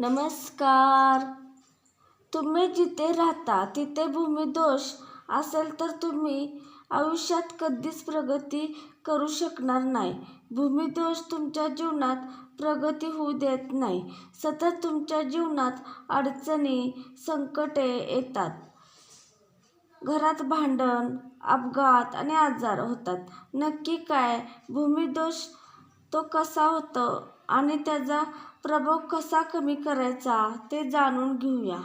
नमस्कार. तुम्ही जिथे राहता तिथे भूमिदोष असेल तर तुम्ही आयुष्यात कधीच प्रगती करू शकणार नाही. भूमिदोष तुमच्या जीवनात प्रगती होऊ देत नाही. सतत तुमच्या जीवनात अडचणी संकटे येतात. घरात भांडण अपघात आणि आजार होतात. नक्की काय? भूमिदोष तो कसा होतो आणि त्याचा प्रभाव कसा कमी करायचा ते जाणून घेऊया.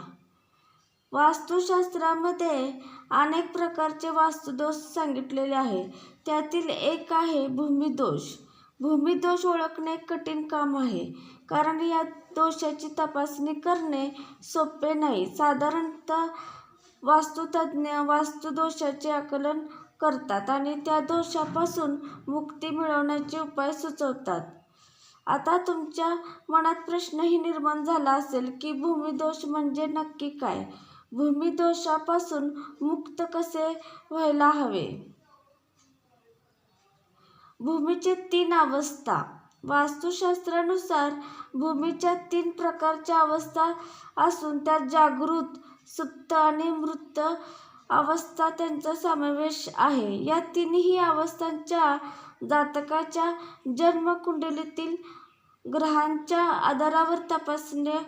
वास्तुशास्त्रामध्ये अनेक प्रकारचे वास्तुदोष सांगितलेले आहे. त्यातील एक आहे भूमिदोष. भूमिदोष ओळखणे कठीण काम आहे कारण या दोषाची तपासणी करणे सोपे नाही. साधारणतः वास्तुतज्ञ वास्तुदोषाचे आकलन करतात आणि त्या दोषापासून मुक्ती मिळवण्याचे उपाय सुचवतात. आता तुमच्या मनात प्रश्नही निर्माण झाला असेल की भूमिदोष म्हणजे नक्की काय? भूमिदोषापासून मुक्त कसे व्हायला हवे? भूमीचे तीन अवस्था. वास्तुशास्त्रानुसार भूमीच्या तीन प्रकारच्या अवस्था असून त्यात जागृत सुप्त आणि मृत अवस्था त्यांचा समावेश आहे. या तिन्ही अवस्थांच्या जातकाच्या जन्मकुंडलीतील ग्रहांच्या आधारावर तपासले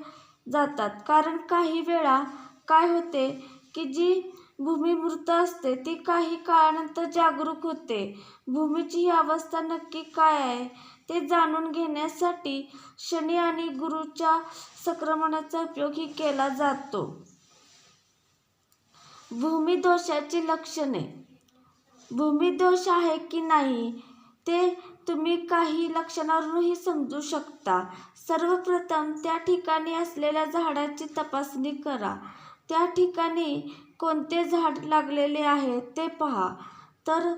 जातात. कारण काही वेळा काय होते की जी भूमी मृत असते ती काही काळानंतर जागरूक होते. भूमीची ही अवस्था नक्की काय आहे ते जाणून घेण्यासाठी शनी आणि गुरुच्या संक्रमणाचा उपयोगही केला जातो. भूमिदोषाची लक्षणे. भूमिदोष आहे की नाही ते तुम्ही काही लक्षणावरूनही समजू शकता. सर्वप्रथम त्या ठिकाणी असलेल्या झाडाची तपासणी करा. त्या ठिकाणी कोणते झाड लागलेले आहे ते पहा. तर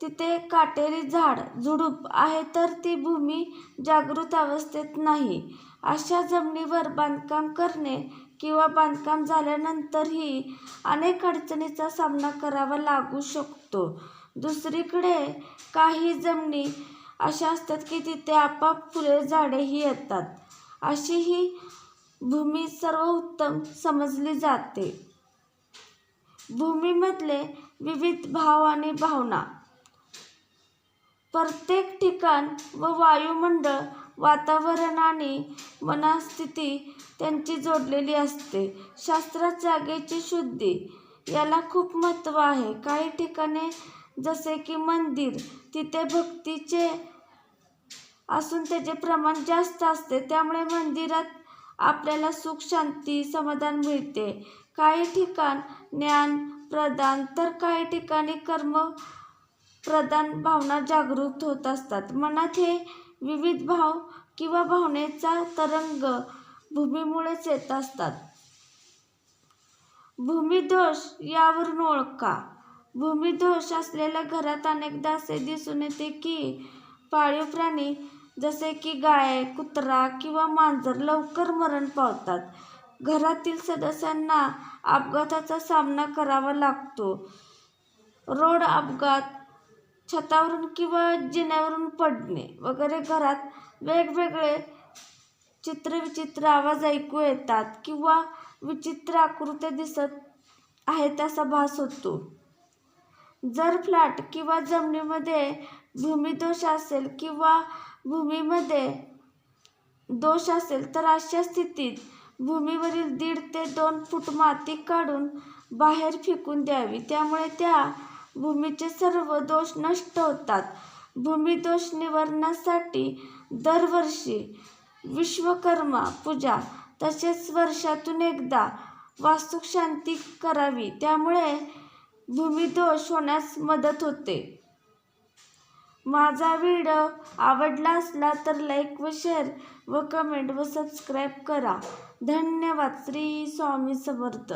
तिथे काटेरी झाड झुडूप आहे तर ती भूमी जागृत अवस्थेत नाही. अशा जमिनीवर बांधकाम करणे किंवा बांधकाम झाल्यानंतरही अनेक अडचणीचा सामना करावा लागू शकतो. दुसरीकडे काही जमिनी अशा असतात की तिथे आपाप फुले झाडेही येतात. अशी ही भूमी सर्वोत्तम समजली जाते. भूमीमधले विविध भाव आणि भावना प्रत्येक ठिकाण व वायुमंडळ वातावरण आणि मनस्थिती त्यांची जोडलेली असते. शास्त्रात जागेची शुद्धी याला खूप महत्त्व आहे. काही ठिकाणे जसे की मंदिर तिथे भक्तीचे असून त्याचे प्रमाण जास्त असते. त्यामुळे मंदिरात आपल्याला सुख शांती समाधान मिळते. काही ठिकाण ज्ञान प्रदान तर काही ठिकाणी कर्म प्रदान भावना जागृत होत असतात. मनात हे विविध भाव किंवा भावनेचा तरंग भूमीमुळेच येत असतात. भूमिदोष यावरून ओळखा. भूमिदोष असलेल्या घरात अनेकदा असे दिसून येते की पाळीव प्राणी जसे की गाय कुत्रा किंवा मांजर लवकर मरण पावतात. घरातील सदस्यांना अपघाताचा सामना करावा लागतो. रोड अपघात छतावरून किंवा जिन्यावरून पडणे. वगैरे घरात वेगवेगळे चित्रविचित्र आवाज ऐकू येतात किंवा विचित्र आकृत्या दिसत आहेत असा भास होतो. जर फ्लॅट किंवा जमिनीमध्ये भूमिदोष असेल किंवा भूमीमध्ये दोष असेल तर अशा स्थितीत भूमीवरील दीड ते दोन फूट माती काढून बाहेर फेकून द्यावी. त्यामुळे त्या भूमीचे सर्व दोष नष्ट होतात. भूमिदोष निवारणासाठी दरवर्षी विश्वकर्मा पूजा तसेच वर्षातून एकदा वास्तुशांती करावी. त्यामुळे भूमिदोष होण्यास मदत होते. माझा व्हिडिओ आवडला असला तर लाईक व शेअर व कमेंट व सबस्क्राईब करा. धन्यवाद. श्री स्वामी समर्थ.